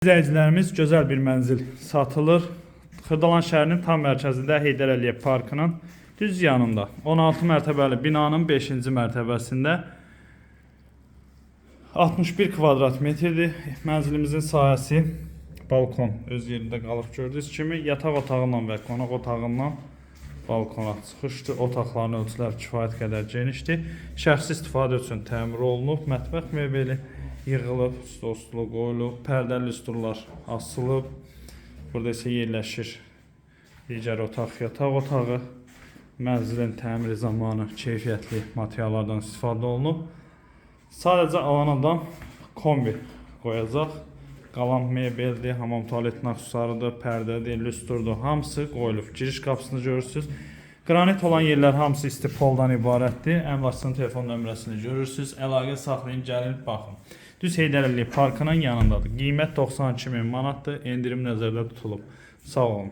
İzləyicilərimiz gözəl bir mənzil satılır. Xırdalan şəhərinin tam mərkəzində Heydər Əliyev parkının düz yanında 16 mərtəbəli binanın 5-ci mərtəbəsində 61 kvadrat metrdir. Mənzilimizin sahəsi balkon öz yerində qalıb gördüyünüz kimi yataq otağından və qonaq otağından balkona çıxışdır. Otaqların ölçüləri kifayət qədər genişdir. Şəxsi istifadə üçün təmir olunub. Mətbəx mebeli yığılıb, stollu qoyulub, pərdəli stullar asılıb. Burada isə yerləşir digər otaq, yataq otağı. Mənzilin təmiri zamanı keyfiyyətli materiallardan istifadə olunub. Sadəcə alan adam kombi qoyacaq. Qalan mebeldir, hamam tualet aksesuarıdır, pərdədir, lüstrdur, hamısı qoyulub. Giriş qapısını görürsüz. Qranit olan yerlər hamısı istipoldan ibarətdir. Əmlakçının telefon nömrəsini görürsüz. Əlaqə saxlayın, gəlin baxın. Düz Heydər Əliyev parkının yanındadır. Qiymət 92 min manatdır. Endirim nəzərdə tutulub. Sağ olun.